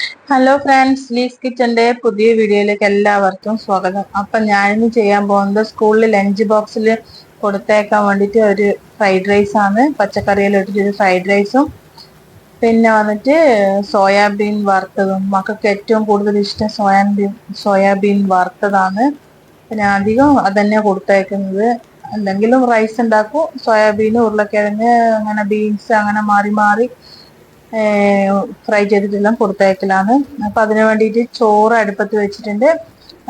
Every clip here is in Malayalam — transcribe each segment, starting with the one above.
ഹലോ ഫ്രണ്ട്സ് ലീസ് കിച്ചന്റെ പുതിയ വീഡിയോയിലേക്ക് എല്ലാവർക്കും സ്വാഗതം. അപ്പൊ ഞാനിന്ന് ചെയ്യാൻ പോകുന്നത് സ്കൂളിൽ ലഞ്ച് ബോക്സിൽ കൊടുത്തേക്കാൻ വേണ്ടിയിട്ട് ഒരു ഫ്രൈഡ് റൈസ് ആണ്. പച്ചക്കറിയിൽ ഇട്ടിട്ട് ഫ്രൈഡ് റൈസും പിന്നെ വന്നിട്ട് സോയാബീൻ വറുത്തതും. മക്കൾക്ക് ഏറ്റവും കൂടുതൽ ഇഷ്ടം സോയാബീൻ സോയാബീൻ വറുത്തതാണ്. പിന്നെ അധികം അതന്നെ കൊടുത്തേക്കുന്നത്. എന്തെങ്കിലും റൈസ് ഉണ്ടാക്കും സോയാബീൻ ഉരുളക്കിഴങ്ങ് അങ്ങനെ ബീൻസ് അങ്ങനെ മാറി മാറി ഫ്രൈ ചെയ്തിട്ടെല്ലാം കൊടുത്തയക്കലാണ്. അപ്പൊ അതിനു വേണ്ടിയിട്ട് ചോറ് അടുപ്പത്ത് വെച്ചിട്ടുണ്ട്.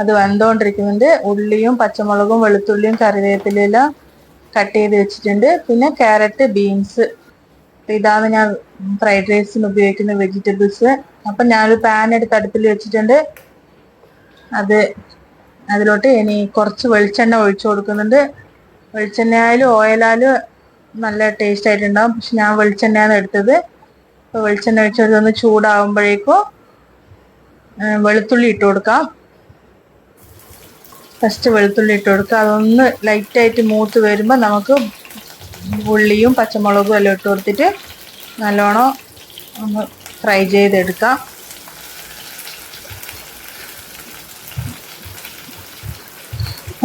അത് വെന്തോണ്ടിരിക്കുന്നുണ്ട് ഉള്ളിയും പച്ചമുളകും വെളുത്തുള്ളിയും കറിവേപ്പിലെല്ലാം കട്ട് ചെയ്ത് വെച്ചിട്ടുണ്ട്. പിന്നെ ക്യാരറ്റ് ബീൻസ്. ഇതാണ് ഞാൻ ഫ്രൈഡ് റൈസിന് ഉപയോഗിക്കുന്ന വെജിറ്റബിൾസ് അപ്പൊ ഞാനൊരു പാൻ എടുത്ത് അടുപ്പിൽ വെച്ചിട്ടുണ്ട്. അത് അതിലോട്ട് ഇനി കുറച്ച് വെളിച്ചെണ്ണ ഒഴിച്ചു കൊടുക്കുന്നുണ്ട്. വെളിച്ചെണ്ണ ആയാലും ഓയിലായാലും നല്ല ടേസ്റ്റ് ആയിട്ടുണ്ടാവും. പക്ഷെ ഞാൻ വെളിച്ചെണ്ണയാണ് എടുത്തത്. അപ്പോൾ വെളിച്ചെണ്ണ ഒഴിച്ചതൊന്ന് ചൂടാവുമ്പോഴേക്കും വെളുത്തുള്ളി ഇട്ട് കൊടുക്കാം. ഫസ്റ്റ് വെളുത്തുള്ളി ഇട്ട് കൊടുക്കുക. അതൊന്ന് ലൈറ്റായിട്ട് മൂത്ത് വരുമ്പോൾ നമുക്ക് ഉള്ളിയും പച്ചമുളകും എല്ലാം ഇട്ട് കൊടുത്തിട്ട് നല്ലോണം ഒന്ന് ഫ്രൈ ചെയ്തെടുക്കാം.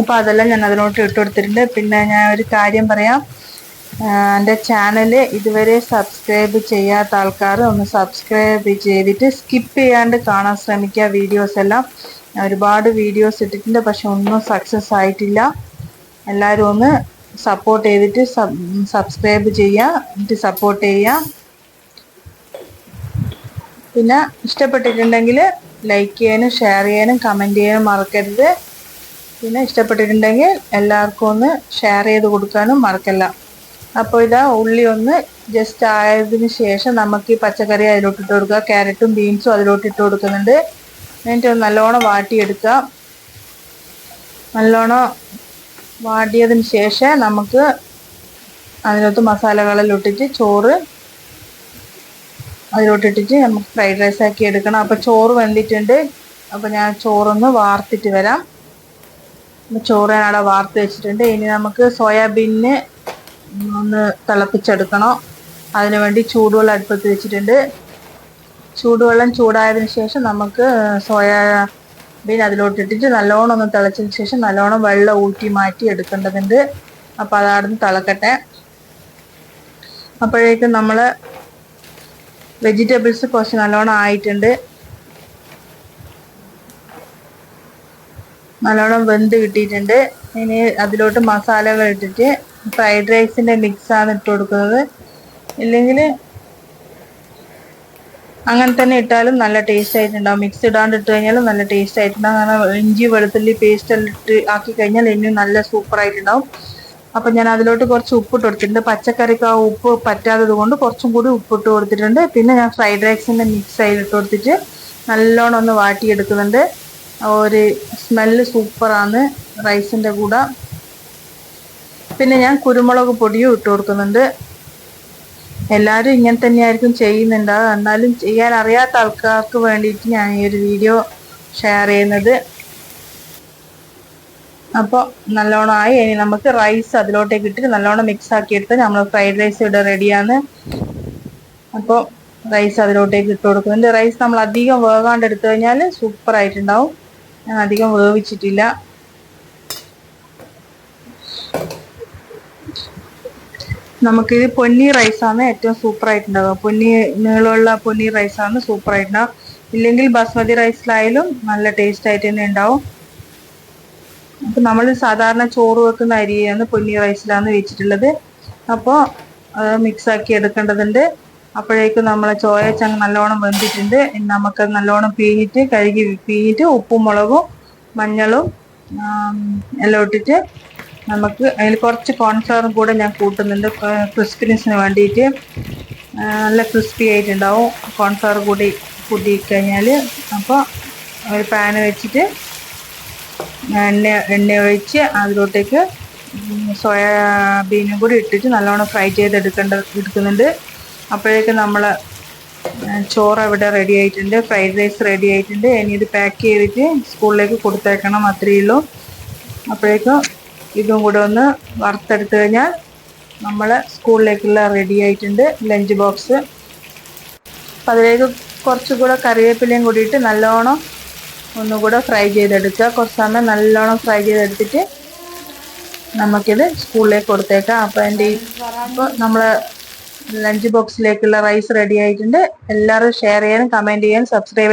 അപ്പോൾ അതെല്ലാം ഞാൻ അതിനോട്ട് ഇട്ട് കൊടുത്തിട്ടുണ്ട്. പിന്നെ ഞാൻ ഒരു കാര്യം പറയാം. എന്റെ ചാനൽ ഇതുവരെ സബ്സ്ക്രൈബ് ചെയ്യാത്ത ആൾക്കാർ ഒന്ന് സബ്സ്ക്രൈബ് ചെയ്തിട്ട് സ്കിപ്പ് ചെയ്യാണ്ട് കാണാൻ ശ്രമിക്കുക വീഡിയോസ് എല്ലാം. ഒരുപാട് വീഡിയോസ് ഇട്ടിട്ടുണ്ട് പക്ഷെ ഒന്നും സക്സസ് ആയിട്ടില്ല. എല്ലാവരും ഒന്ന് സപ്പോർട്ട് ചെയ്തിട്ട് സബ്സ്ക്രൈബ് ചെയ്യുക എന്നിട്ട് സപ്പോർട്ട് ചെയ്യുക. പിന്നെ ഇഷ്ടപ്പെട്ടിട്ടുണ്ടെങ്കിൽ ലൈക്ക് ചെയ്യാനും ഷെയർ ചെയ്യാനും കമന്റ് ചെയ്യാനും മറക്കരുത്. പിന്നെ ഇഷ്ടപ്പെട്ടിട്ടുണ്ടെങ്കിൽ എല്ലാവർക്കും ഒന്ന് ഷെയർ ചെയ്ത് കൊടുക്കാനും മറക്കല്ല. അപ്പോൾ ഇതാ ഉള്ളി ഒന്ന് ജസ്റ്റ് ആയതിന് ശേഷം നമുക്ക് ഈ പച്ചക്കറി അതിലോട്ട് ഇട്ട് കൊടുക്കുക. ക്യാരറ്റും ബീൻസും അതിലോട്ട് ഇട്ട് കൊടുക്കുന്നുണ്ട്. എന്നിട്ട് നല്ലോണം വാട്ടിയെടുക്കുക. നല്ലോണം വാട്ടിയതിന് ശേഷം നമുക്ക് അതിനകത്ത് മസാലകളെല്ലാം ഇട്ടിട്ട് ചോറ് അതിലോട്ടിട്ടിട്ട് നമുക്ക് ഫ്രൈഡ് റൈസ് ആക്കി എടുക്കണം. അപ്പോൾ ചോറ് വെന്തിട്ടുണ്ട്. അപ്പോൾ ഞാൻ ചോറൊന്ന് വാർത്തിട്ട് വരാം. ചോറ് ഞാൻ അവിടെ വാർത്ത് വെച്ചിട്ടുണ്ട്. ഇനി നമുക്ക് സോയാബീനിന് ഒന്ന് തിളപ്പിച്ചെടുക്കണം. അതിനു വേണ്ടി ചൂടുവെള്ളം അടുപ്പത്ത് വെച്ചിട്ടുണ്ട്. ചൂടുവെള്ളം ചൂടായതിനു ശേഷം നമുക്ക് സോയാബീൻ അതിലോട്ടിട്ടിട്ട് നല്ലോണം ഒന്ന് തിളച്ചതിന് ശേഷം നല്ലോണം വെള്ളം ഊറ്റി മാറ്റി എടുക്കേണ്ടതുണ്ട്. അപ്പോൾ അതാടുന്ന് തിളക്കട്ടെ. അപ്പോഴേക്കും നമ്മൾ വെജിറ്റബിൾസ് കുറച്ച് നല്ലോണം ആയിട്ടുണ്ട്. നല്ലോണം വെന്ത് കിട്ടിയിട്ടുണ്ട്. ഇനി അതിലോട്ട് മസാലകൾ ഇട്ടിട്ട് ഫ്രൈഡ് റൈസിന്റെ മിക്സാണ് ഇട്ട് കൊടുക്കുന്നത്. ഇല്ലെങ്കിൽ അങ്ങനെ തന്നെ ഇട്ടാലും നല്ല ടേസ്റ്റ് ആയിട്ടുണ്ടാവും. മിക്സ് ഇടാണ്ട് ഇട്ട് കഴിഞ്ഞാലും നല്ല ടേസ്റ്റ് ആയിട്ടുണ്ടാവും. കാരണം ഇഞ്ചി വെളുത്തുള്ളി പേസ്റ്റ് എല്ലാം ഇട്ട് ആക്കി കഴിഞ്ഞാൽ ഇനിയും നല്ല സൂപ്പർ ആയിട്ടുണ്ടാവും. അപ്പൊ ഞാൻ അതിലോട്ട് കുറച്ച് ഉപ്പിട്ട് കൊടുത്തിട്ടുണ്ട്. പച്ചക്കറിക്ക് ആ ഉപ്പ് പറ്റാത്തത് കൊണ്ട് കുറച്ചും കൂടി ഉപ്പിട്ട് കൊടുത്തിട്ടുണ്ട്. പിന്നെ ഞാൻ ഫ്രൈഡ് റൈസിന്റെ മിക്സ് ആയിട്ട് ഇട്ട് കൊടുത്തിട്ട് നല്ലോണം ഒന്ന് വാട്ടിയെടുക്കുന്നുണ്ട്. ഒരു സ്മെല്ല് സൂപ്പറാണ് റൈസിന്റെ കൂടെ. പിന്നെ ഞാൻ കുരുമുളക് പൊടിയും ഇട്ട് കൊടുക്കുന്നുണ്ട്. എല്ലാവരും ഇങ്ങനെ തന്നെയായിരിക്കും ചെയ്യുന്നുണ്ടാവുക എന്നാലും ചെയ്യാൻ അറിയാത്ത ആൾക്കാർക്ക് വേണ്ടിയിട്ട് ഞാൻ ഈ ഒരു വീഡിയോ ഷെയർ ചെയ്യുന്നത്. അപ്പോൾ നല്ലോണം ആയി. ഇനി നമുക്ക് റൈസ് അതിലോട്ടേക്ക് ഇട്ടിട്ട് നല്ലോണം മിക്സ് ആക്കിയെടുത്ത് നമ്മൾ ഫ്രൈഡ് റൈസ് ഇവിടെ റെഡിയാണ് അപ്പോൾ റൈസ് അതിലോട്ടേക്ക് ഇട്ട് കൊടുക്കുന്നുണ്ട്. റൈസ് നമ്മൾ അധികം വേകാണ്ട് എടുത്തു കഴിഞ്ഞാൽ സൂപ്പർ ആയിട്ടുണ്ടാവും. ഞാൻ അധികം വേവിച്ചിട്ടില്ല. നമുക്കിത് പൊന്നി റൈസാണ് ഏറ്റവും സൂപ്പർ ആയിട്ടുണ്ടാവുക പൊന്നി നീളമുള്ള പൊന്നി റൈസാണ് സൂപ്പർ ആയിട്ടുണ്ടാവും ഇല്ലെങ്കിൽ ബസ്മതി റൈസിലായാലും നല്ല ടേസ്റ്റ് ആയിട്ട് തന്നെ ഉണ്ടാവും. അപ്പൊ നമ്മൾ സാധാരണ ചോറ് വെക്കുന്ന അരിയാണ് പൊന്നി റൈസിലാണ് വെച്ചിട്ടുള്ളത്. അപ്പോൾ മിക്സ് ആക്കി എടുക്കേണ്ടതുണ്ട്. അപ്പോഴേക്കും നമ്മൾ ചോയച്ചങ്ങ് ചങ്ങ് നല്ലോണം വെന്തിട്ടുണ്ട്. നമുക്ക് നല്ലോണം പീഞ്ഞിട്ട് കഴുകി പീഞ്ഞിട്ട് ഉപ്പും മുളകും മഞ്ഞളും എല്ലാം ഇട്ടിട്ട് നമുക്ക് അതിൽ കുറച്ച് കോൺഫ്ലവറും കൂടെ ഞാൻ കൂട്ടുന്നുണ്ട്. ക്രിസ്പിനെസ്സിന് വേണ്ടിയിട്ട്. നല്ല ക്രിസ്പി ആയിട്ടുണ്ടാവും കോൺഫ്ലവർ കൂടി കൂട്ടി കഴിഞ്ഞാൽ അപ്പോൾ ഒരു പാൻ വെച്ചിട്ട് എണ്ണ എണ്ണ ഒഴിച്ച് അതിലോട്ടേക്ക് സോയാബീനും കൂടി ഇട്ടിട്ട് നല്ലോണം ഫ്രൈ ചെയ്തെടുക്കേണ്ട എടുക്കുന്നുണ്ട്. അപ്പോഴേക്കും നമ്മൾ ചോറ് അവിടെ റെഡി ആയിട്ടുണ്ട് ഫ്രൈഡ് റൈസ് റെഡി ആയിട്ടുണ്ട്. ഇനി ഇത് പാക്ക് ചെയ്തിട്ട് സ്കൂളിലേക്ക് കൊടുത്തേക്കണം അത്രയേ ഉള്ളൂ. അപ്പോഴേക്കും ഇതും കൂടെ ഒന്ന് വറുത്തെടുത്ത് കഴിഞ്ഞാൽ നമ്മൾ സ്കൂളിലേക്കുള്ള റെഡി ആയിട്ടുണ്ട് ലഞ്ച് ബോക്സ് അപ്പം അതിലേക്ക് കുറച്ചുകൂടെ കറിവേപ്പിലയും കൂടിയിട്ട് നല്ലോണം ഒന്നുകൂടെ ഫ്രൈ ചെയ്തെടുക്കുക. കുറച്ച് സമയം നല്ലോണം ഫ്രൈ ചെയ്തെടുത്തിട്ട് നമുക്കിത് സ്കൂളിലേക്ക് കൊടുത്തേക്കാം. അപ്പോൾ എന്റെ ഈ അപ്പോൾ നമ്മൾ ലഞ്ച് ബോക്സിലേക്കുള്ള റൈസ് റെഡി ആയിട്ടുണ്ട്. എല്ലാവരും ഷെയർ ചെയ്യാനും കമന്റ് ചെയ്യാനും സബ്സ്ക്രൈബ്